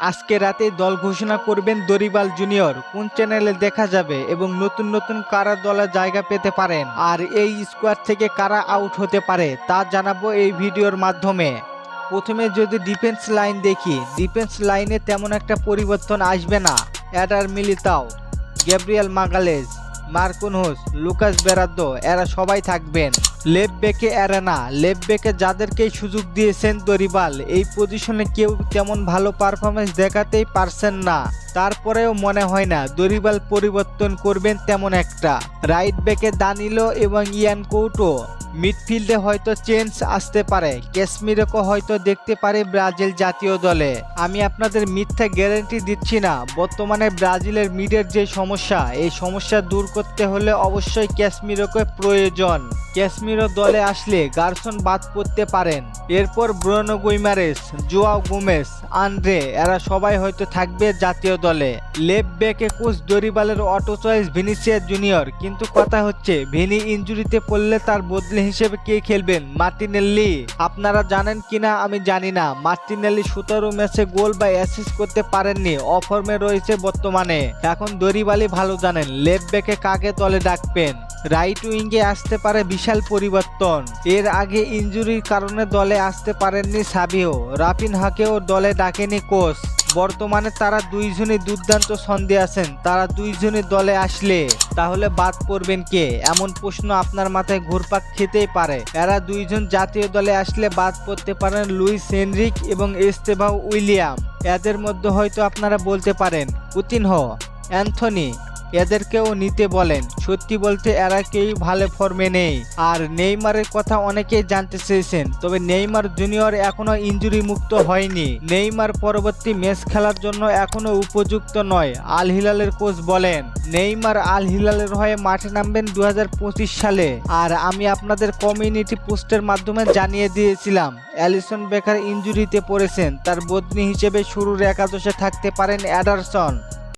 আজকে রাতে দল ঘোষণা করবেন দরিবাল জুনিয়র। কোন চ্যানেলে দেখা যাবে এবং নতুন নতুন কারা দলে জায়গা পেতে পারেন? আর এই স্কোয়াড থেকে কারা আউট হতে পারে তা জানাব এই ভিডিওর মাধ্যমে। প্রথমে যদি ডিফেন্স লাইন দেখি ডিফেন্স লাইনে তেমন একটা পরিবর্তন আসবে না। Eder Militao, Gabriel Magalhaes. Marquinhos Lucas Beraldo, এরা সবাই থাকবেন। লেফট বেকে না। লেফট বেকে যাদেরকেই সুযোগ দিয়েছেন দরিবাল, এই পজিশনে কেউ তেমন ভালো পারফরমেন্স দেখাতেই পারছেন না। তারপরেও মনে হয় না, দরিবাল পরিবর্তন করবেন তেমন একটা। রাইট বেকে দানিলো এবং ইয়ান কৌটো। মিডফিল্ডে হয়তো চেঞ্জ আসতে পারে। ক্যাশমিরকও হয়তো দেখতে পারে ব্রাজিল জাতীয় দলে। আমি আপনাদের মিথ্যা গ্যারান্টি দিচ্ছি না। বর্তমানে ব্রাজিলের মিডের যে সমস্যা, এই সমস্যা দূর করতে হলে অবশ্যই ক্যাশমিরকে প্রয়োজন। ক্যাশমিরো দলে আসলে গার্সন বাদ পড়তে পারেন। এরপর Bruno Guimaraes Joao Gomes Andre এরা সবাই হয়তো থাকবে জাতীয় দলে। লেফট ব্যাকে কোচ দরিবালের অটো চয়েস ভিনিসিয়াস জুনিয়র কিন্তু কথা হচ্ছে ভিনি ইঞ্জুরিতে পড়লে তার বদলে হিসেবে কে খেলবেন? মার্টিনেল্লি আপনারা জানেন কিনা আমি জানি না। মার্টিনেল্লি সতেরো ম্যাচে গোল বা অ্যাসিস্ট করতে পারেননি। অফর্মে রয়েছে বর্তমানে। এখন দরিবালি ভালো জানেন। লেফট ব্যাকে কাকে দলে ডাকবেন? রাইট উইঙ্গে আসতে পারে বিশাল পরিবর্তন। এর আগে ইনজুরির কারণে দলে আসতে পারেননি সাবিও। রাফিন হাকেও দলে ডাকেনি কোচ। বর্তমানে তারা দুইজনই দুর্দান্ত ছন্দে আছেন। তারা দুইজনই দলে আসলে। তাহলে বাদ পড়বেন কে? এমন প্রশ্ন আপনার মাথায় ঘুরপাক খেতেই পারে। এরা দুইজন জাতীয় দলে আসলে বাদ পড়তে পারেন লুইস হেনরিক এবং এস্তেভা উইলিয়াম। এদের মধ্যে হয়তো আপনারা বলতে পারেন পুতিনহ অ্যান্থনি এদেরকেও নিতে বলেন। সত্যি বলতে এরা কেউ ভালো ফর্মে নেই। আর নেইমারের কথা অনেকেই জানতে চেয়েছেন, তবে নেইমার জুনিয়র এখনও ইঞ্জুরি মুক্ত হয়নি। নেইমার পরবর্তী ম্যাচ খেলার জন্য এখনও উপযুক্ত নয় আল হিলালের কোচ বলেন। নেইমার আল হিলালের হয়ে মাঠে নামবেন দু হাজার পঁচিশ সালে। আর আমি আপনাদের কমিউনিটি পোস্টের মাধ্যমে জানিয়ে দিয়েছিলাম, অ্যালিসন বেকার ইঞ্জুরিতে পড়েছেন। তার বদনি হিসেবে শুরুর একাদশে থাকতে পারেন অ্যাডারসন।